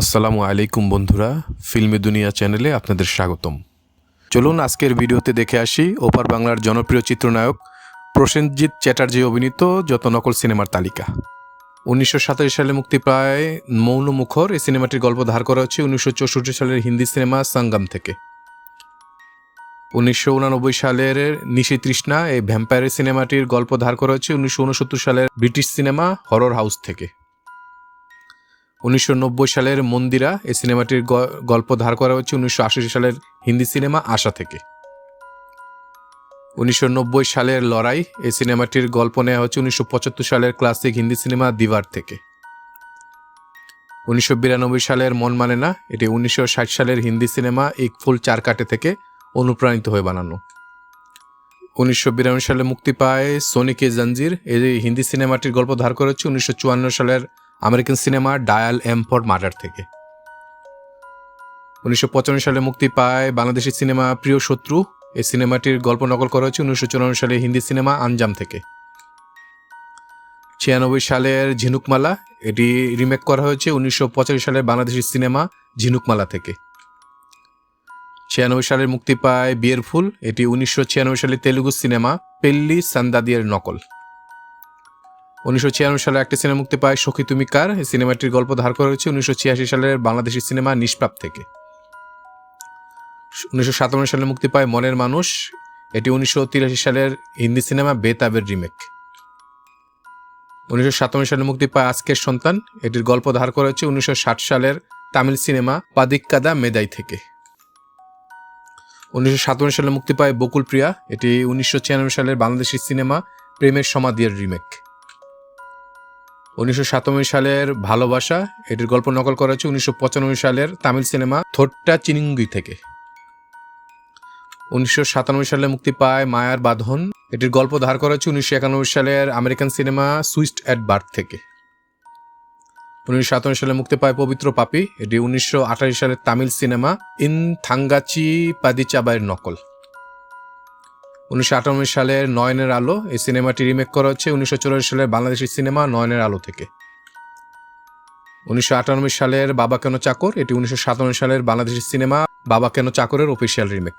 আসসালামু আলাইকুম বন্ধুরা, ফিল্মি দুনিয়া চ্যানেলে আপনাদের স্বাগতম। চলুন আজকের ভিডিওতে দেখে আসি ওপার বাংলার জনপ্রিয় চিত্রনায়ক প্রসেনজিৎ চ্যাটার্জি অভিনীত যত নকল সিনেমার তালিকা। উনিশশো সাতাশ সালে মুক্তি পায় মৌন মুখর এই সিনেমাটির গল্প ধার করা হচ্ছে উনিশশো চৌষট্টি সালের হিন্দি সিনেমা সঙ্গম থেকে। উনিশশো সালের নিশি তৃষ্ণা এই ভ্যাম্পায়ারের সিনেমাটির গল্প ধার করা হচ্ছে উনিশশো উনসত্তর সালের ব্রিটিশ সিনেমা হরর হাউস থেকে। উনিশশো নব্বই সালের মন্দিরা এই সিনেমাটির গল্প ধার করা হচ্ছে উনিশশো আশি সালের হিন্দি সিনেমা আশা থেকে। উনিশশো নব্বই সালের লড়াই এই সিনেমাটির গল্প নেওয়া হচ্ছে উনিশশো পঁচাত্তর সালের ক্লাসিক হিন্দি সিনেমা দিবার থেকে। উনিশশো বিরানব্বই সালের মন মানে না, এটি উনিশশো ষাট সালের হিন্দি সিনেমা এক ফুল চার কাটে থেকে অনুপ্রাণিত হয়ে বানানো। উনিশশো বিরানব্বই সালে মুক্তি পায় সোনিকে জঞ্জির, এই হিন্দি সিনেমাটির গল্প ধার করা হচ্ছে উনিশশো সালের American cinema dial M for murder থেকে। উনিশশো সালে মুক্তি পায় বাংলাদেশি সিনেমা প্রিয় শত্রু। এই সিনেমাটির গল্প নকল করা হয়েছে উনিশশো চুরানব্বই সালে হিন্দি সিনেমা আঞ্জাম থেকে। ছিয়ানব্বই সালের ঝিনুকমালা, এটি রিমেক করা হয়েছে উনিশশো সালের বাংলাদেশি সিনেমা ঝিনুকমালা থেকে। ছিয়ানব্বই সালের মুক্তি পায় বিয়ের ফুল, এটি উনিশশো ছিয়ানব্বই সালে তেলুগু সিনেমা পেল্লি সান্দাদিয়ার নকল। উনিশশো ছিয়ানব্বই সালে একটি সিনেমা মুক্তি পায় সখী তুমি কার? এই সিনেমাটির গল্প ধার করা হয়েছে উনিশশো ছিয়াশি সালের বাংলাদেশি সিনেমা নিষ্পাপ থেকে। উনিশশো সাতান্ন সালে মুক্তি পায় মনের মানুষ। এটি উনিশশো তিরাশি সালের হিন্দি সিনেমা বেতাবের রিমেক। উনিশশো সাতান্ন সালে মুক্তি পায় আজকের সন্তান। এটির গল্প ধার করা হয়েছে উনিশশো ষাট সালের তামিল সিনেমা পাদিক্কাদা মেদাই থেকে। উনিশশো সাতান্ন সালে মুক্তি পায় বকুল প্রিয়া এটি উনিশশো ছিয়ানব্বই সালের বাংলাদেশি সিনেমা প্রেমের সমাধির রিমেক। উনিশশো সাতানব্বই সালের ভালোবাসা, এটির গল্প নকল করা হয়েছে উনিশশো পঁচানব্বই সালের তামিল সিনেমা থোট্টা চিনিঙ্গি থেকে। উনিশশো সাতানব্বই সালে মুক্তি পায় মায়ার বাঁধন, এটির গল্প ধার করা হয়েছে উনিশশো একানব্বই সালের American cinema switched at birth থেকে। উনিশশো সাতান্ন সালে মুক্তি পায় পবিত্র পাপি, এটি উনিশশো আঠাশি সালের তামিল সিনেমা ইন থাঙ্গাচি পাদিচাবাইয়ের নকল। উনিশশো আটানব্বই সালের নয়নের আলো এই সিনেমাটি রিমেক করা হচ্ছে। উনিশশো চুরাশি সালের বাংলাদেশি সিনেমা নয়নের আলো থেকে। উনিশশো আটানব্বই সালের বাবা কেন চাকর? এটি উনিশশো সাতানব্বই সালের বাংলাদেশি সিনেমা বাবা কেন চাকরের অফিসিয়াল রিমেক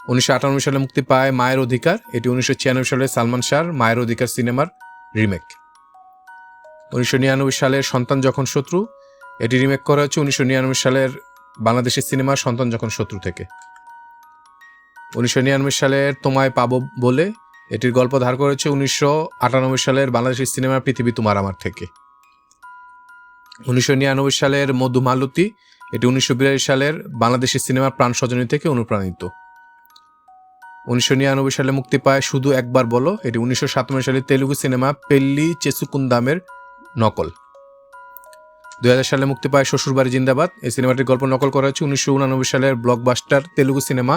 উনিশশো আটানব্বই সালে মুক্তি পায় মায়ের অধিকার। এটি উনিশশো ছিয়ানব্বই সালের সালমান শাহর মায়ের অধিকার সিনেমার রিমেক উনিশশো নিরানব্বই সালের সন্তান যখন শত্রু, এটি রিমেক করা হচ্ছে। উনিশশো নিরানব্বই সালের বাংলাদেশি সিনেমা সন্তান যখন শত্রু থেকে। উনিশশো নিরানব্বই সালের তোমায় পাবো বলে এটির গল্প ধার করেছে উনিশশো আটানব্বই সালের বাংলাদেশি সিনেমা পৃথিবী তোমার আমার থেকে। উনিশশো নিরানব্বই সালের মধুমালতী, এটি উনিশশো বিরাশি সালের বাংলাদেশি সিনেমা প্রাণ সজনী থেকে অনুপ্রাণিত। উনিশশো নিরানব্বই সালে মুক্তি পায় শুধু একবার বলো, এটি উনিশশো সাতানব্বই সালে তেলুগু সিনেমা পেল্লি চেসুকুন্দামের নকল। দুই হাজার সালে মুক্তি পায় শ্বশুরবাড়ি জিন্দাবাদ, এই সিনেমাটির গল্প নকল করা হয়েছে উনিশশো উনানব্বই সালের ব্লকবাস্টার তেলুগু সিনেমা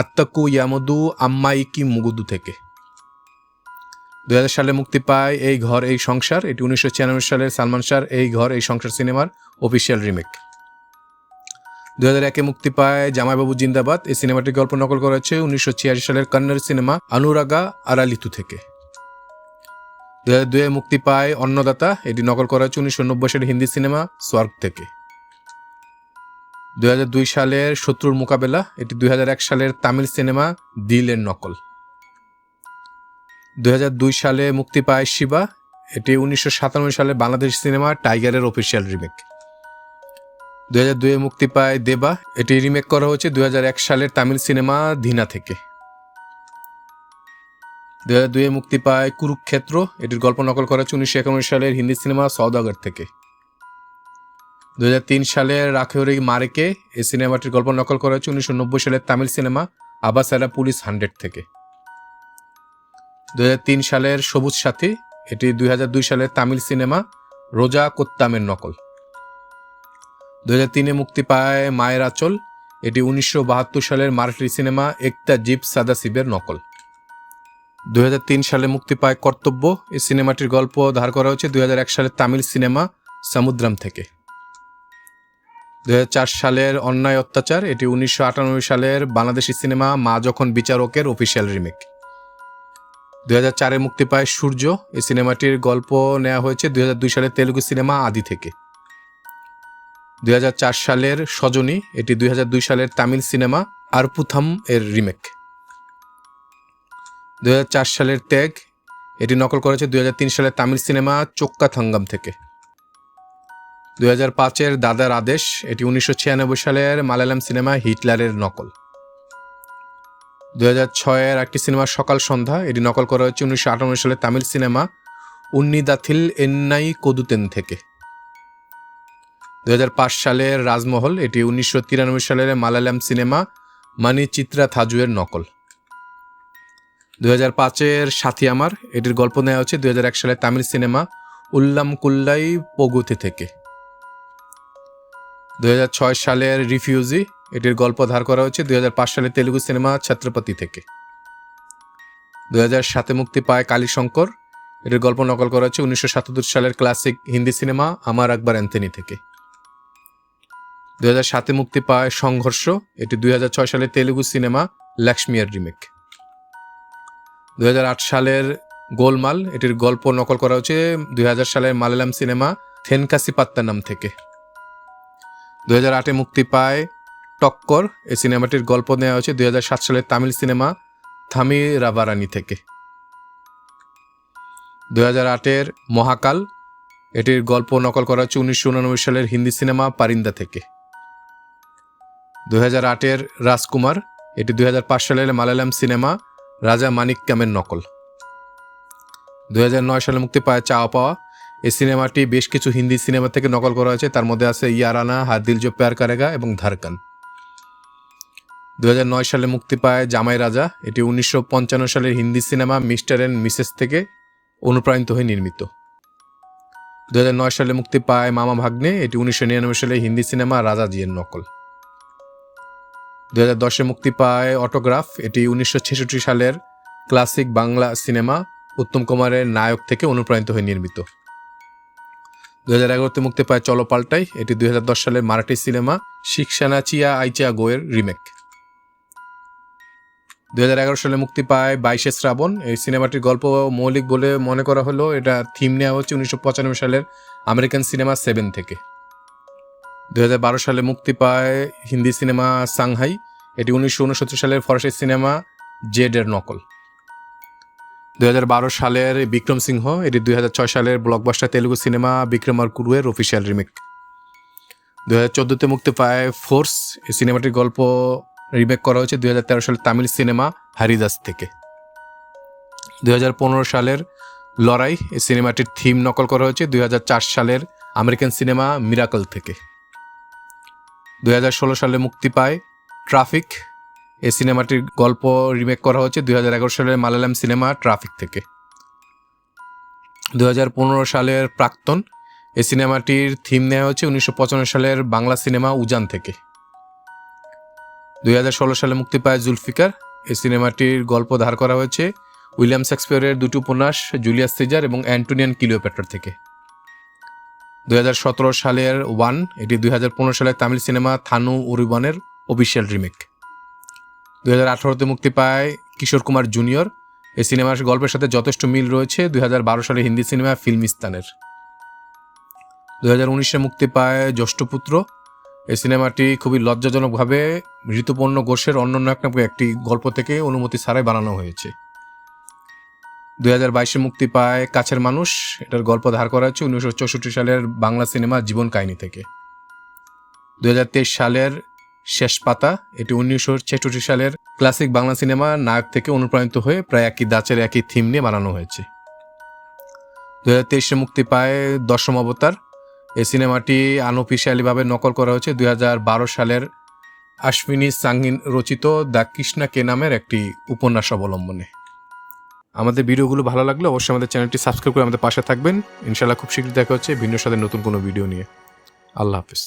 আত্মাকু ইয়ামদু আম্মাইকি মুগুদু থেকে। দু হাজার সালে মুক্তি পায় এই ঘর, এই সংসার। এটি উনিশশো ছিয়ানব্বই সালের সালমান শাহর এই ঘর, এই সংসার সিনেমার অফিসিয়াল রিমেক দু হাজার একে মুক্তি পায় জামাইবাবু জিন্দাবাদ। এই সিনেমাটির গল্প নকল করা হয়েছে উনিশশো ছিয়াশি সালের কন্নড় সিনেমা অনুরাগা আরালিতু থেকে। দু হাজার দুয়ে মুক্তি পায় অন্নদাতা। এটি নকল করা হয়েছে উনিশশো নব্বই সালের হিন্দি সিনেমা স্বর্গ থেকে। দুই হাজার দুই সালের শত্রুর মোকাবেলা, এটি দুই সালের তামিল সিনেমা দিলের নকল। দুই হাজার দুই সালে মুক্তি পায় শিবা, এটি উনিশশো সালের বাংলাদেশ সিনেমা টাইগারের অফিসিয়াল রিমেক। দুই হাজার দুয়ে মুক্তি পায় দেবা, এটি রিমেক করা হয়েছে হাজার এক সালের তামিল সিনেমা ধীনা থেকে। দুই হাজার দুয়ে মুক্তি পায় কুরুক্ষেত্র, এটির গল্প নকল করা হচ্ছে উনিশশো একানব্বই সালের হিন্দি সিনেমা সৌদাগর থেকে। তিন সালের রাখেওরি মারেকে এই সিনেমাটির গল্প নকল করা হয়েছে। উনিশশো নব্বই সালের Tamil cinema Avasara police hundred থেকে। দুই হাজার তিন সালের সবুজ সাথী, এটি দুই হাজার দুই সালের তামিল সিনেমা রোজা কোত্তামের নকল। দু তিনে মুক্তি পায় মায়ের আচল, এটি উনিশশো বাহাত্তর সালের মারাঠি সিনেমা একতা জিপ সাদা শিবের নকল। দুই হাজার তিন সালে মুক্তি পায় কর্তব্য, এই সিনেমাটির গল্প ধার করা হয়েছে। দুই হাজার এক সালের তামিল সিনেমা সমুদ্রাম থেকে। দুই হাজার চার সালের অন্যায় অত্যাচার, এটি উনিশশো আটানব্বই সালের বাংলাদেশি সিনেমা মা যখন বিচারকের অফিসিয়াল রিমেক। হাজার চারে মুক্তি পায় সূর্য। এই সিনেমাটির গল্প নেওয়া হয়েছে দুই হাজার দুই সালের তেলুগু সিনেমা আদি থেকে। দুই হাজার চার সালের সজনী, এটি দুই হাজার দুই সালের তামিল সিনেমা আরপুথাম এর রিমেক। দুই হাজার চার সালের ত্যাগ, এটি নকল করেছে দুই হাজার তিন সালের তামিল সিনেমা চোক্কা থাঙ্গাম থেকে। দুই হাজার পাঁচের দাদার আদেশ, এটি উনিশশো ছিয়ানব্বই সালের মালায়ালাম সিনেমা হিটলারের নকল। দুই হাজার ছয়ের একটি সিনেমা সকাল সন্ধ্যা, এটি নকল করা হয়েছে উনিশশো আটানব্বই সালের তামিল সিনেমা উন্নিদাথিল এন্নাই কদুতেন থেকে। দুই হাজার পাঁচ সালের রাজমহল, এটি উনিশশো তিরানব্বই সালের মালায়ালাম সিনেমা মানি চিত্রা থাজুয়ের নকল। দুই হাজার পাঁচের সাথী আমার, এটির গল্প নেওয়া হচ্ছে দুই হাজার এক সালের তামিল সিনেমা উল্লাম কুল্লাই পগুতি থেকে। দুই হাজার ছয় সালের রিফিউজি, এটির গল্প ধার করা হয়েছে পাঁচ সালের তেলুগু সিনেমা ছত্রপতি থেকে। হাজার সাতে মুক্তি পায় কালীশঙ্কর, এটির গল্প নকল করা হয়েছে উনিশশো সাতাত্তর সালের ক্লাসিক হিন্দি সিনেমা আমার আকবর অ্যান্থনি থেকে। হাজার সাতে মুক্তি পায় সংঘর্ষ, এটি দুই সালের তেলুগু সিনেমা লক্ষ্মিয়ার রিমেক। দুই হাজার আট সালের গোলমাল, এটির গল্প নকল করা হয়েছে দুই হাজার সালের মালায়ালাম সিনেমা থেনকাসি পাত্তানাম থেকে। দুই হাজার আটে মুক্তি পায় টক্কর। এই সিনেমাটির গল্প নেওয়া হয়েছে হাজার সাত সালের তামিল সিনেমা থামি রাবারানি থেকে। দুই হাজার আটের মহাকাল, এটির গল্প নকল করা হচ্ছে উনিশশো উনানব্বই সালের হিন্দি সিনেমা পারিন্দা থেকে। দুই হাজার আটের রাজকুমার, এটি দুই হাজার পাঁচ সালের মালায়ালাম সিনেমা রাজা মানিক ক্যামের নকল। দুই হাজার নয় সালে মুক্তি পায় চাওয়া পাওয়া এই সিনেমাটি বেশ কিছু হিন্দি সিনেমা থেকে নকল করা হয়েছে। তার মধ্যে আছে ইয়ারানা হাত দিল জো প্যার কারেগা এবং ধারকান। দু সালে মুক্তি পায় জামাই রাজা। এটি উনিশশো পঞ্চান্ন সালের Hindi cinema mister and missus থেকে অনুপ্রাণিত হয়ে নির্মিত। দু সালে মুক্তি পায় মামা ভাগ্নে। এটি উনিশশো নিরানব্বই সালে হিন্দি সিনেমা রাজা জিয়ের নকল। দু হাজার দশে মুক্তি পায় অটোগ্রাফ। এটি উনিশশো ছেষট্টি সালের ক্লাসিক বাংলা সিনেমা উত্তম কুমারের নায়ক থেকে অনুপ্রাণিত হয়ে নির্মিত। দু হাজার এগারোতে মুক্তি পায় চলো পাল্টাই। এটি দুই হাজার দশ সালের মারাঠি সিনেমা শিক্ষানা চিয়া আইচিয়া গোয়ের রিমেক। দুই হাজার এগারো সালে মুক্তি পায় বাইশে শ্রাবণ। এই সিনেমাটির গল্প মৌলিক বলে মনে করা হলো, এটা থিম নেওয়া হচ্ছে উনিশশো পঁচানব্বই সালের আমেরিকান সিনেমা সেভেন থেকে। দুই হাজার বারো সালে মুক্তি পায় হিন্দি সিনেমা সাংহাই। এটি উনিশশো উনসত্তর সালের ফরাসি সিনেমা জেডের নকল। দুই হাজার বারো সালের বিক্রম সিংহ, এটি দুই হাজার ছয় সালের ব্লকবাস্টার তেলুগু সিনেমা বিক্রম আর কুরুয়ের অফিসিয়াল রিমেক দুই হাজার চোদ্দোতে মুক্তি পায় ফোর্স এই সিনেমাটির গল্প রিমেক করা হয়েছে দুই হাজার তেরো সালের তামিল সিনেমা হারিদাস থেকে। দুই হাজার পনেরো সালের লড়াই, এই সিনেমাটির থিম নকল করা হয়েছে দুই হাজার চার সালের আমেরিকান সিনেমা মিরাকল থেকে। দুই হাজার ষোলো সালে মুক্তি পায় ট্রাফিক এই সিনেমাটির গল্প রিমেক করা হচ্ছে দুই হাজার এগারো সালের মালায়ালাম সিনেমা ট্রাফিক থেকে। দুই হাজার পনেরো সালের প্রাক্তন, এই সিনেমাটির থিম নেওয়া হচ্ছে উনিশশো সালের বাংলা সিনেমা উজান থেকে। দুই হাজার ষোলো সালে মুক্তি পায় জুলফিকার, এই সিনেমাটির গল্প ধার করা হয়েছে উইলিয়াম শেক্সপিয়রের দুটি উপন্যাস, জুলিয়াস সিজার এবং অ্যান্টোনিয়ান কিলিওপ্যাট্রার থেকে। দুই হাজার সতেরো সালের ওয়ান, এটি দুই হাজার পনেরো সালের তামিল সিনেমা থানু উরিবানের অফিসিয়াল রিমেক দুই হাজার আঠারোতে মুক্তি পায় কিশোর কুমার জুনিয়র। এই সিনেমার গল্পের সাথে যথেষ্ট মিল রয়েছে দুই হাজার বারো সালে হিন্দি সিনেমা ফিল্মিস্তানের। দুই হাজার উনিশে মুক্তি পায় জ্যেষ্ঠপুত্র। এই সিনেমাটি খুবই লজ্জাজনকভাবে ঋতুপর্ণ ঘোষের অন্যান্য একটি গল্প থেকে অনুমতি ছাড়াই বানানো হয়েছে। দুই হাজার বাইশে মুক্তি পায় কাছের মানুষ। এটার গল্প ধার করা হচ্ছে উনিশশো চৌষট্টি সালের বাংলা সিনেমা জীবন কাহিনী থেকে। দুই হাজার তেইশ সালের শেষ পাতা, এটি উনিশশো ছেষট্টি সালের ক্লাসিক বাংলা সিনেমা নায়ক থেকে অনুপ্রাণিত হয়ে প্রায় একই দাঁচের একই থিম নিয়ে বানানো হয়েছে। দু হাজার তেইশে মুক্তি পায় দশম অবতার। এই সিনেমাটি আনঅফিসিয়ালিভাবে নকল করা হয়েছে দুই হাজার বারো সালের আশ্বিনী সাঙ্গিন রচিত দ্য কৃষ্ণা কে নামের একটি উপন্যাস অবলম্বনে। আমাদের ভিডিওগুলো ভালো লাগলে অবশ্যই আমাদের চ্যানেলটি সাবস্ক্রাইব করে আমাদের পাশে থাকবেন। ইনশাল্লাহ খুব শীঘ্রই দেখা হচ্ছে ভিন্ন সাথে নতুন কোনো ভিডিও নিয়ে। আল্লাহ হাফিজ।